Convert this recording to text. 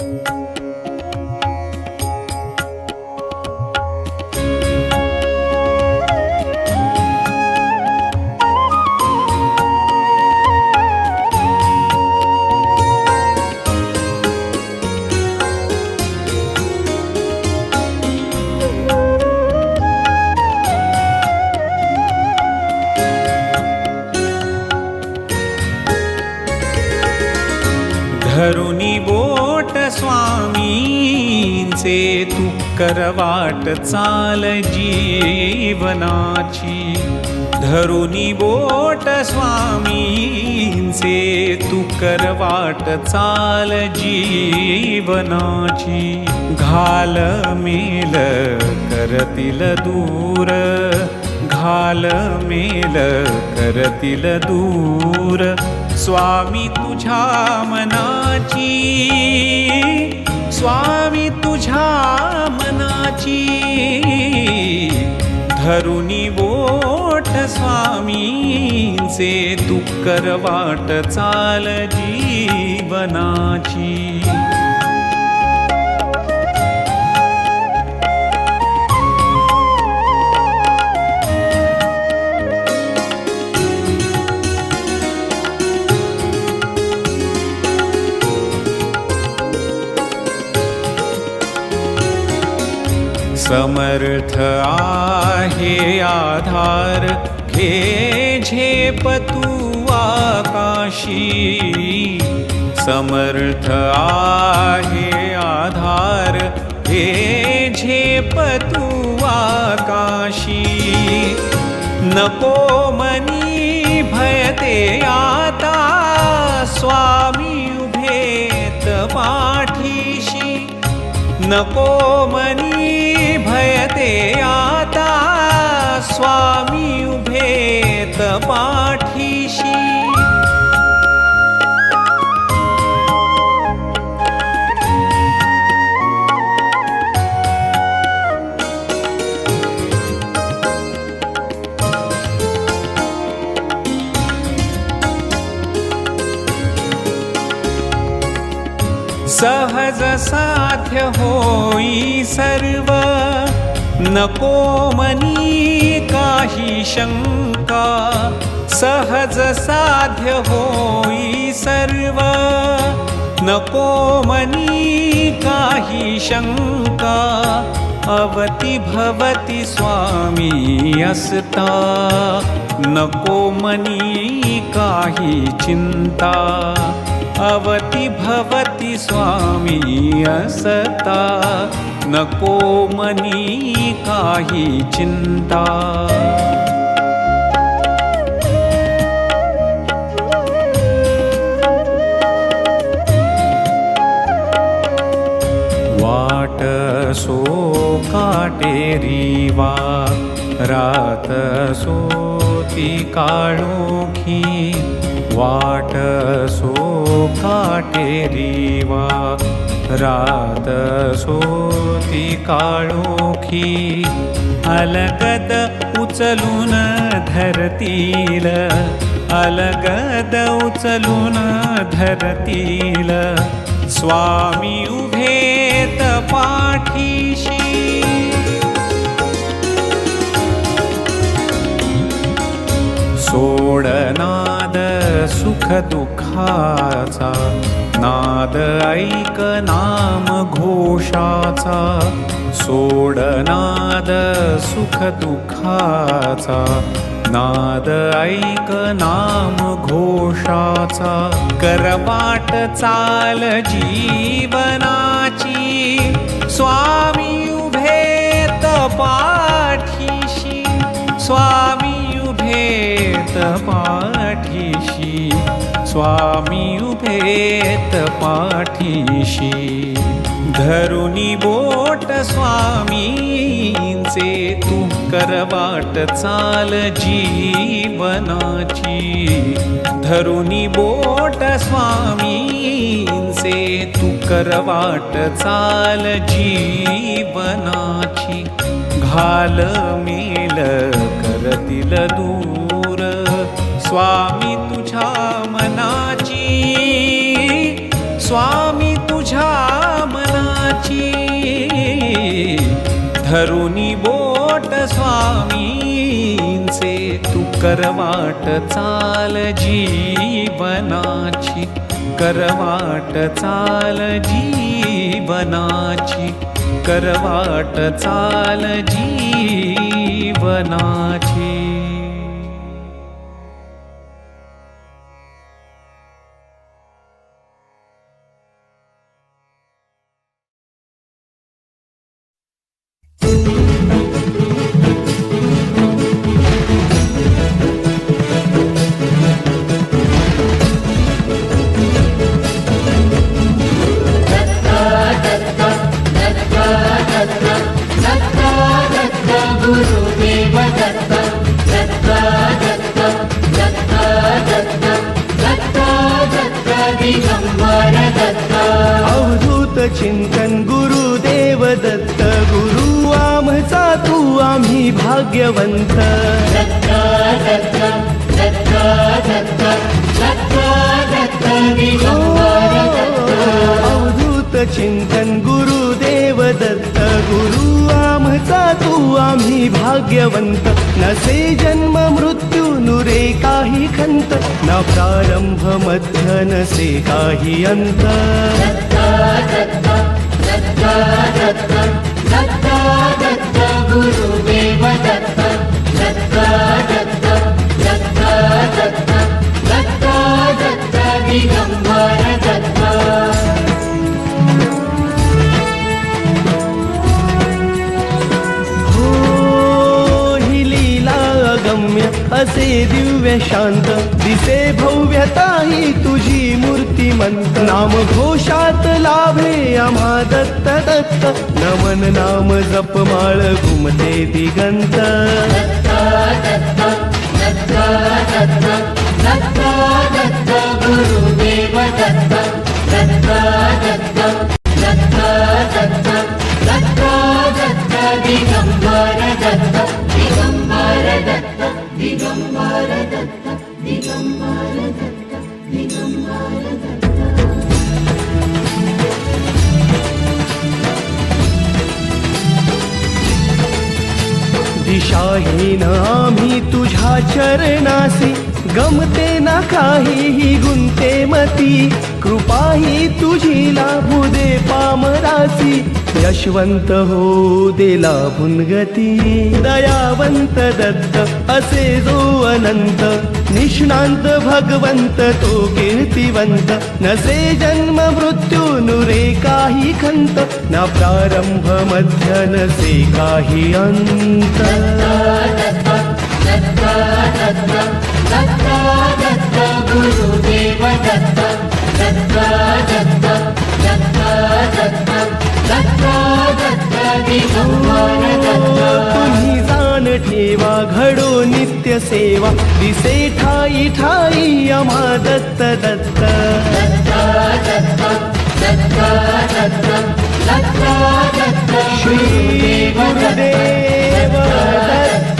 धरुनी स्वामींचे तू करवाट चाल जीवनाची. धरुनी बोट स्वामींचे तू करवाट चाल जीवनाची. घाल मेल करतील दूर घाल मेल करतील दूर. स्वामी तुझ्या मनाची स्वामी तुझ्या मनाची. धरुणी बोट स्वामींचे तू करवाट चाल जीवनाची. समर्थ आहे आधार घे झेप तू आकाशी समर्थ आहे आधार घे झेप तू आकाशी नको मनी भयते आता स्वामी नको मनी भयते आता स्वामी उभेत पाठीशी. सहज साध्य होई सर्व. नको मनी काही शंका. सहज साध्य होई सर्व. नको मनी काही शंका. अवती भवती स्वामी असता. नको मनी काही चिंता. अवती भवती स्वामी असता नको मनी काही चिंता. वाट सो काटेरी वा रात सोती काळोखी वाट सो काटेरी वा रात सोती काळोखी अलगद उचलून धरतील अलगद उचलून धरतील. स्वामी उभेत पाठीशी दुःखाचा नाद ऐक नाम घोषाचा सोडनाद सुख दुःखाचा नाद ऐक नाम घोषाचा करवाट चाल जीवनाची स्वामी उभे पाठीशी स्वामी उभेत पाठीशी. स्वामी उभेत पाठीशी. धरुनी बोट स्वामींचे तू करवाट चाल जीवनाची. धरुनी बोट स्वामींचे तू करवाट चाल जीवनाची. घाल मेल करतील दूर स्वामी तुझ्या मनाची स्वामी तुझ्या मनाची. धरुनी बोट स्वामींचे तू करवाट चाल जीवनाची. करवाट चाल जीवनाची. करवाट चाल जीवनाची. चिंतन गुरुदेव दत्त गुरु आमचा तू आम्ही भाग्यवंत. दत्त दत्त दत्त दत्त दत्त दत्त दिगंबर दत्त. अवधूत चिंतन गुरुदेव दत्त गुरु आमचा तू आम्ही भाग्यवंत. नसे जन्म काही खंत ना प्रारंभ मध्य नसे काही अंत दिव्य शांत दिसे भव्यता ही तुझी मूर्तिमंत. नाम घोषात लाभे आम्हा दत्त दत्त नमन नाम जपमाळ घुमते दिगंत. दिशाहीन आम्ही तुझ्या चरणासी गमते ना काहीही गुंते मती. कृपाही तुझी लाभू दे पामरासी. यशवंत हो देला भुनगती दयावंत दत्त असे जो अनंत. निष्णांत भगवंत तो कीर्तिवंत. नसे जन्म मृत्यू नुरे काही खंत. ना प्रारंभ मध्य नसे काही अंत. दत्त ठेवा घडो नित्य सेवा दिसे ठाई ठाई अमा दत्त दत्त दत्त दत्त दत्त दत्त श्री गुरुदेव दत्त